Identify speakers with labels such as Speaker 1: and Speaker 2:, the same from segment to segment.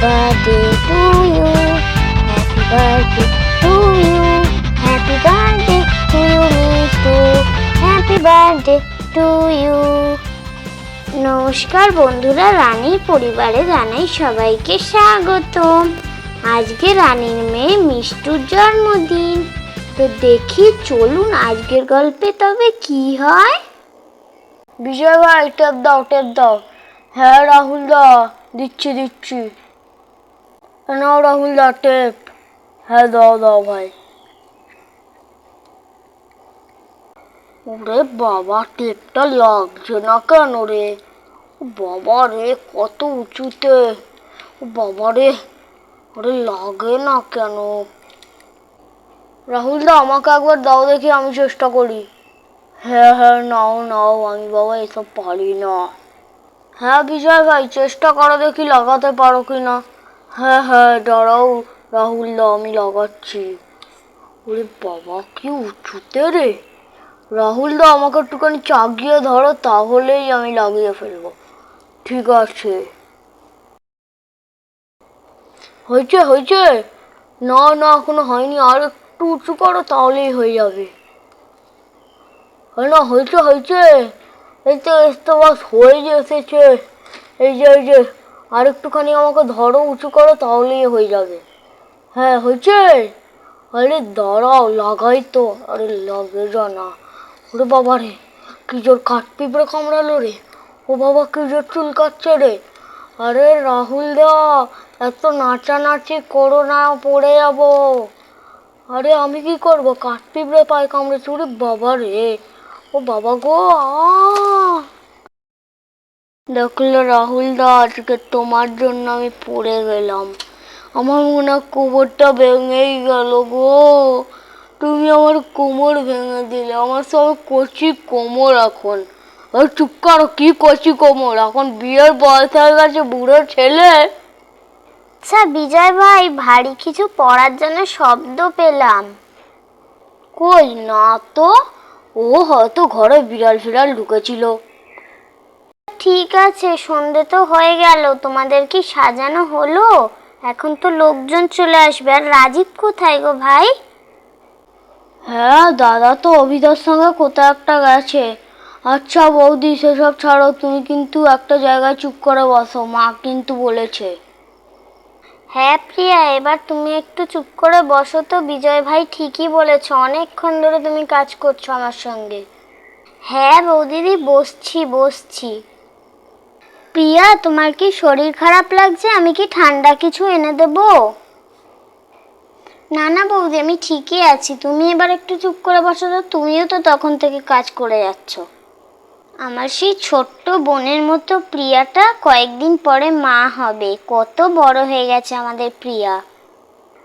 Speaker 1: birthday to you. Happy birthday to you. Happy birthday to you, Mistu. Happy birthday to you. নমস্কার বন্ধুরা রানীর পরিবারে জানাই সবাইকে স্বাগতম আজকে রানীর মেয়ে মিষ্টুর জন্মদিন তো দেখি চলুন আজকের গল্পে তবে কি হয়
Speaker 2: বিজয় ভাই টেপ দাও টেপ দাও হ্যাঁ রাহুল দা দিচ্ছি দিচ্ছি নাও রাহুল দা টেপ হ্যাঁ দাও দাও ভাই। ওরে বাবা, টেপটা লাগছে না কেন রে? বাবা রে, কত উঁচুতে। বাবা রে, ওরে লাগে না কেন? রাহুল দা, আমাকে একবার দাও দেখি, আমি চেষ্টা করি। হ্যাঁ হ্যাঁ নাও নাও, আমি বাবা এসব পারি না। হ্যাঁ বিজয় ভাই, চেষ্টা করো দেখি, লাগাতে পারো কি না হ্যাঁ হ্যাঁ দাঁড়াও, রাহুল দা, আমি লাগাচ্ছি। ওরে বাবা, কি উঁচুতে রে। রাহুল দা, আমাকে একটুখানি চাগিয়ে ধরো, তাহলেই আমি লাগিয়ে ফেলব। ঠিক আছে। হয়েছে হয়েছে। না না, এখনও হয়নি। আর একটু উঁচু করো, তাহলেই হয়ে যাবে। না, হয়েছে হয়েছে। এই তো এই তো, বাস হয়ে এসেছে। এই যে এই যে। আর একটুখানি আমাকে ধরো, উঁচু করো, তাহলেই হয়ে যাবে। হ্যাঁ হয়েছে? আরে দাঁড়াও, লাগাই তো। আরে লাগে যা না। ওরে বাবা রে, কি জোর কাঠ পিঁপড়ে কামড়ালো রে। ও বাবা, কি জোর চুল কাটছে রে। আরে রাহুল দা, এত নাচানাচি করো না, পড়ে যাব। আরে আমি কি করব? কাঠ পিঁপড়ে পায়ে কামড়েছে। ওরে বাবা রে। ও বাবা গো, আহ! দেখলে রাহুল দা আজকে তোমার জন্য আমি পড়ে গেলাম। আমার মনে হয় কোমরটা ভেঙেই গেল গো। তুমি আমার কোমর ভেঙে দিলে। আমার সব কচি কোমর এখন। চুপ করো কি কচি কোমর? এখন বিয়ের বয়স হয়ে গেছে বুড়ো ছেলে।
Speaker 1: আচ্ছা বিজয় ভাই ভারী কিছু পড়ার জন্য শব্দ পেলাম।
Speaker 2: কই না তো? ও হয়তো ঘরে বিড়াল ফিড়াল ঢুকেছিল।
Speaker 1: ঠিক আছে সন্ধে তো হয়ে গেল তোমাদের কি সাজানো হলো? এখন তো লোকজন চলে আসবে আর রাজীব কোথায় গো ভাই?
Speaker 2: হ্যাঁ দাদা তো অভিদার সঙ্গে কোথাও একটা গেছে। আচ্ছা বৌদি সেসব ছাড়ো তুমি কিন্তু একটা জায়গায় চুপ করে বসো মা কিন্তু বলেছে।
Speaker 1: হ্যাঁ প্রিয়া এবার তুমি একটু চুপ করে বসো তো বিজয় ভাই ঠিকই বলেছ অনেকক্ষণ ধরে তুমি কাজ করছ আমার সঙ্গে। হ্যাঁ বৌদিদি বসছি বসছি। প্রিয়া, তোমার কি শরীর খারাপ লাগছে? আমি কি ঠান্ডা কিছু এনে দেবো? না না বৌদি, আমি ঠিকই আছি। তুমি এবার একটু চুপ করে বসো তো। তুমিও তো তখন থেকে কাজ করে যাচ্ছ। আমার সেই ছোট্ট বোনের মতো প্রিয়াটা কয়েকদিন পরে মা হবে। কত বড় হয়ে গেছে আমাদের প্রিয়া।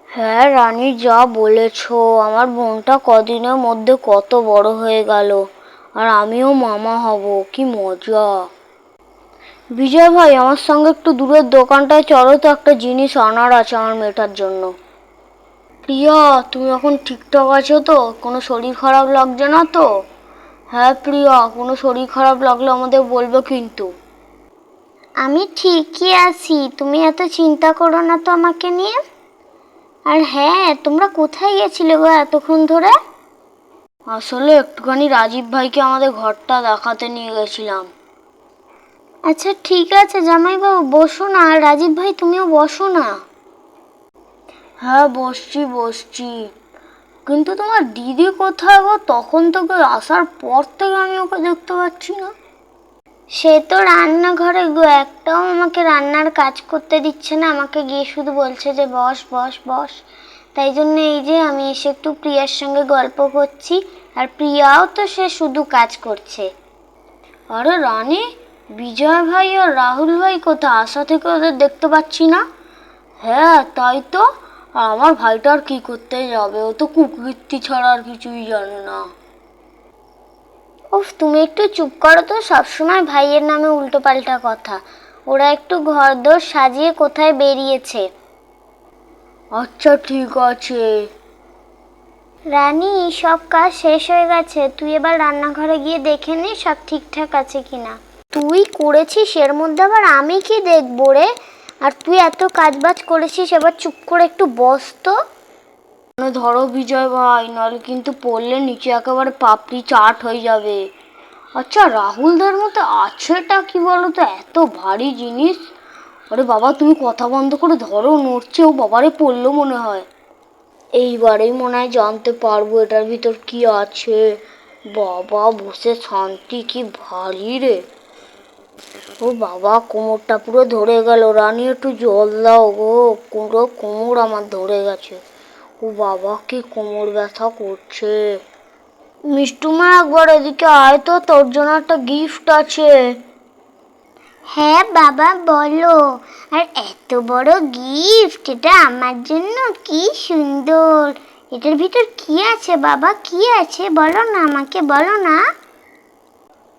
Speaker 2: হ্যাঁ রানী, যা বলেছ। আমার বোনটা কদিনের মধ্যে কত বড় হয়ে গেল। আর আমিও মামা হব। কি মজা। বিজয় ভাই আমার সঙ্গে একটু দূরের দোকানটায় চলো তো একটা জিনিস আনার আছে আমার মেয়েটার জন্য। প্রিয়া তুমি এখন ঠিকঠাক আছো তো? কোনো শরীর খারাপ লাগছে না তো? হ্যাঁ প্রিয়া কোনো শরীর খারাপ লাগলে আমাদের বলবে কিন্তু।
Speaker 1: আমি ঠিকই আছি তুমি এত চিন্তা করো না তো আমাকে নিয়ে। আর হ্যাঁ তোমরা কোথায় গেছিলে গো এতক্ষণ ধরে?
Speaker 2: আসলে একটুখানি রাজীব ভাইকে আমাদের ঘরটা দেখাতে নিয়ে গেছিলাম।
Speaker 1: আচ্ছা ঠিক আছে জামাইবাবু বসো না আর রাজীব ভাই তুমিও বসো না।
Speaker 2: হ্যাঁ বসছি বসছি। কিন্তু তোমার দিদি কোথায় গো? তখন থেকে আসার পর থেকে আমি ওকে দেখতে পাচ্ছি না।
Speaker 1: সে তো রান্নাঘরে গো একটাও আমাকে রান্নার কাজ করতে দিচ্ছে না। আমাকে গিয়ে শুধু বলছে যে বস বস বস। তাই জন্য এই যে আমি এসে একটু প্রিয়ার সঙ্গে গল্প করছি। আর প্রিয়াও তো সে শুধু কাজ করছে।
Speaker 2: আরে রানী বিজয় ভাই আর রাহুল ভাই কোথায়? আসা থেকে ওদের দেখতে পাচ্ছি না। হ্যাঁ তাই তো। আর আমার আর কি করতে যাবে? ও তো কুকৃত্তি ছাড়া আর কিছুই জানে না।
Speaker 1: উফ তুমি একটু চুপ করো তো। সবসময় ভাইয়ের নামে উল্টো পাল্টা কথা। ওরা একটু ঘরদোর সাজিয়ে কোথায় বেরিয়েছে?
Speaker 2: আচ্ছা ঠিক আছে।
Speaker 1: রানী সব কাজ শেষ হয়ে গেছে। তুই এবার রান্নাঘরে গিয়ে দেখে নে সব ঠিকঠাক আছে কিনা। তুই করেছিস? এর মধ্যে আবার আমি কি দেখব রে? আর তুই এত কাজবাজ করেছিস, এবার চুপ করে একটু বস তো।
Speaker 2: ধরো বিজয় ভাই, নাহলে কিন্তু পড়লে নিচে একেবারে পাপড়ি চাট হয়ে যাবে। আচ্ছা রাহুলদার মতো আছেটা কি বলো তো এত ভারী জিনিস? আরে বাবা, তুমি কথা বন্ধ করে ধরো, নড়ছে, ও বাবারে পড়ল মনে হয়। এইবারেই মনে হয় জানতে পারব এটার ভিতর কি আছে। বাবা, বসে শান্তি কি ভারী রে। ও বাবা, কোমরটা পুরো ধরে গেল। রানী, একটু জল দাও গো। পুরো কোমর আমার ধরে গেছে। ও বাবা, কি কোমর ব্যথা করছে। মিষ্টুমা একবার এদিকে আয় তো, তোর জন্য একটা গিফট আছে।
Speaker 1: হ্যাঁ বাবা, বলো। আর এত বড় গিফট এটা আমার জন্য? কি সুন্দর। এটার ভিতর কি আছে বাবা? কি আছে? বলো না আমাকে, বলো না।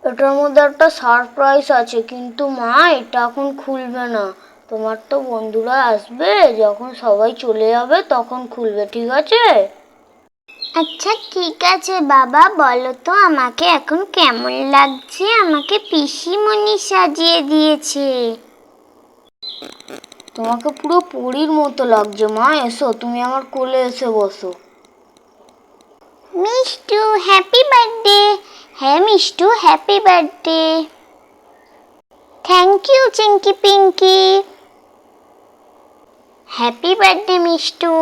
Speaker 2: এটার মধ্যে একটা সারপ্রাইজ আছে। কিন্তু মা এটা এখন খুলবে না। তোমার তো বন্ধুরা আসবে যখন সবাই চলে যাবে তখন খুলবে ঠিক আছে?
Speaker 1: আচ্ছা ঠিক আছে বাবা বলো তো আমাকে এখন কেমন লাগছে? আমাকে পিসিমণি সাজিয়ে দিয়েছে।
Speaker 2: তোমাকে পুরো পরীর মতো লাগছে মা এসো তুমি আমার কোলে এসে বসো।
Speaker 1: মিষ্টু হ্যাপি বার্থডে হ্যাঁ Mishtu happy birthday thank you Chinki Pinki happy birthday Mishtu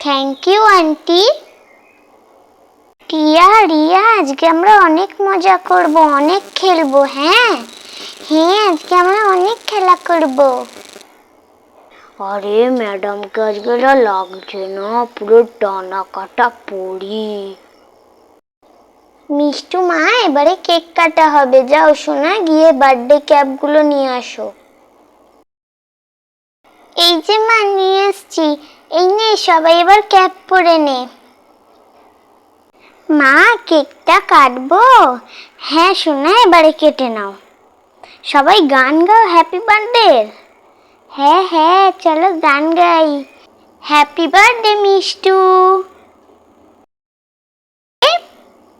Speaker 1: thank you aunty Tia Riya আজকে আমরা অনেক মজা করব অনেক খেলব হ্যাঁ হ্যাঁ আজকে আমরা অনেক খেলা করব
Speaker 2: আরে ম্যাডামকে আজকে যা লাগছে না পুরো ডানা কাটা পড়ি
Speaker 1: মিষ্টু মা, এবারে কেক কাটা হবে। যাও শোনা গিয়ে বার্থডে ক্যাপগুলো নিয়ে আসো। এই যে মা, নিয়ে এসছি। এই নে, সবাই এবার ক্যাপ পরে নে। মা, কেকটা কাটবো? হ্যাঁ শোনা এবারে কেটে নাও। সবাই গান গাও, হ্যাপি বার্থডে। হ্যাঁ হ্যাঁ চলো গান গাই। Happy birthday, Mishtu.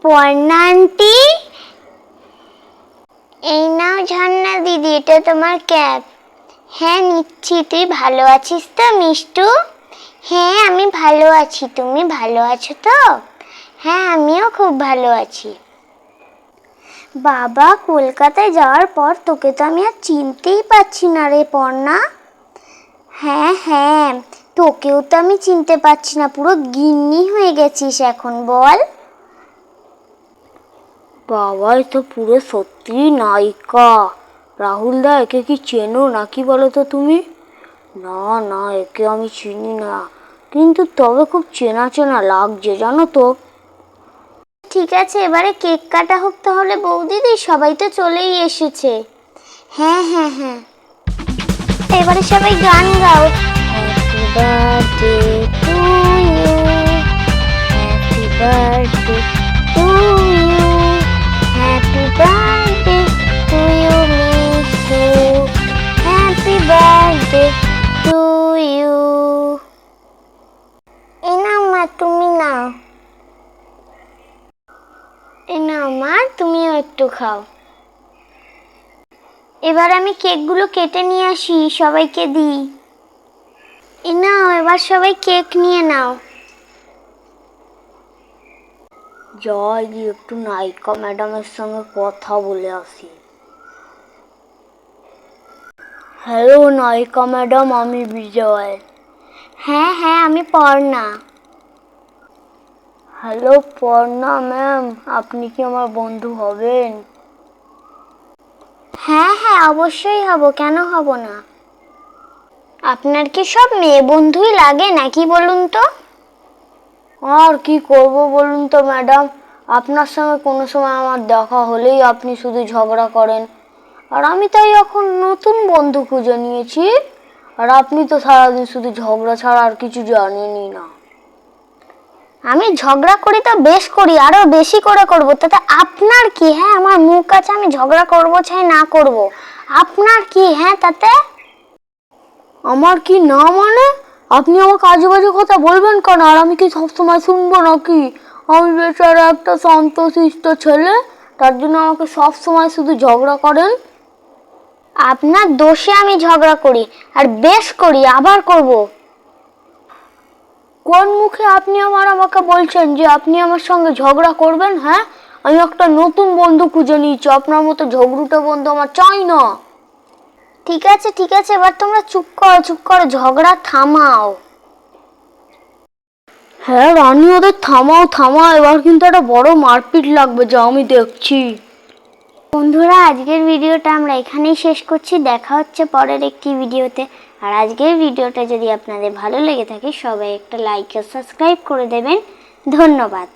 Speaker 1: পর্ণান্তি এই নাও ঝর্ণা দিদি, এটা তোমার ক্যাপ। হ্যাঁ নিচ্ছি। তুই ভালো আছিস তো, মিষ্টু? হ্যাঁ আমি ভালো আছি। তুমি ভালো আছো তো? হ্যাঁ আমিও খুব ভালো আছি। বাবা, কলকাতায় যাওয়ার পর তোকে তো আমি আর চিনতেই পারছি না রে, পর্ণা। হ্যাঁ হ্যাঁ তোকেও তো আমি চিনতে পারছি না। পুরো গিন্নি হয়ে গেছিস এখন, বল।
Speaker 2: বাবাই তো পুরো সত্যি নায়িকা। রাহুল দা একে কি চেনো নাকি বলো তো তুমি? না না একে আমি চিনি না। কিন্তু তবে খুব চেনা চেনা লাগছে জানো তো।
Speaker 1: ঠিক আছে এবারে কেক কাটা হোক তাহলে বৌদিদি সবাই তো চলেই এসেছে। হ্যাঁ হ্যাঁ হ্যাঁ। এবারে সবাই গান গাও। Happy birthday to you happy birthday নাও মা তুমিও একটু খাও। এবার আমি কেকগুলো কেটে নিয়ে আসি সবাইকে দিই। এ নাও এবার সবাই কেক নিয়ে নাও।
Speaker 2: জয় গিয়ে একটু নায়িকা ম্যাডামের সঙ্গে কথা বলে আসি। হ্যালো নায়িকা ম্যাডাম আমি বিজয়।
Speaker 1: হ্যাঁ হ্যাঁ আমি পড়না
Speaker 2: হ্যালো পর্ণা ম্যাম আপনি কি আমার বন্ধু হবেন?
Speaker 1: হ্যাঁ হ্যাঁ অবশ্যই হব। কেন হব না? আপনার কি সব মেয়ে বন্ধুই লাগে নাকি বলুন তো?
Speaker 2: আর কি করব বলুন তো ম্যাডাম আপনার সঙ্গে কোনো সময় আমার দেখা হলেই আপনি শুধু ঝগড়া করেন। আর আমি তাই এখন নতুন বন্ধু খুঁজে নিয়েছি। আর আপনি তো সারাদিন শুধু ঝগড়া ছাড়া আর কিছু জানেনই না।
Speaker 1: আমি ঝগড়া করি তো বেশ করি আরও বেশি করে করব। তাতে আপনার কি হ্যাঁ? আমার মুখ আছে আমি ঝগড়া করব চাই না করব। আপনার কি হ্যাঁ? তাতে?
Speaker 2: আমার কি না মানে? আপনি আমাকে আজে বাজে কথা বলবেন কেন? আর আমি কি সবসময় শুনব নাকি? আমি বেচারা একটা শান্তশিষ্ট ছেলে তার জন্য আমাকে সব সময় শুধু ঝগড়া করেন।
Speaker 1: আপনার দোষে আমি ঝগড়া করি আর বেশ করি আবার করব।
Speaker 2: কোন মুখে আপনি আমার আমাকে বলছেন যে আপনি আমার সঙ্গে ঝগড়া করবেন হ্যাঁ? আমি একটা নতুন বন্ধু খুঁজে নিয়েছি আপনার মতো ঝগড়ুটা বন্ধু আমার চাই না।
Speaker 1: ঠিক আছে ঠিক আছে এবার তোমরা চুপ করো চুপ করো ঝগড়া থামাও।
Speaker 2: হ্যাঁ রানী ওদের থামাও থামাও এবার কিন্তু একটা বড় মারপিট লাগবে যা আমি দেখছি।
Speaker 1: বন্ধুরা আজকের ভিডিওটা আমরা এখানেই শেষ করছি দেখা হচ্ছে পরের একটি ভিডিওতে। আর আজকের ভিডিওটা যদি আপনাদের ভালো লেগে থাকে, সবাই একটা লাইক আর সাবস্ক্রাইব করে দেবেন। ধন্যবাদ।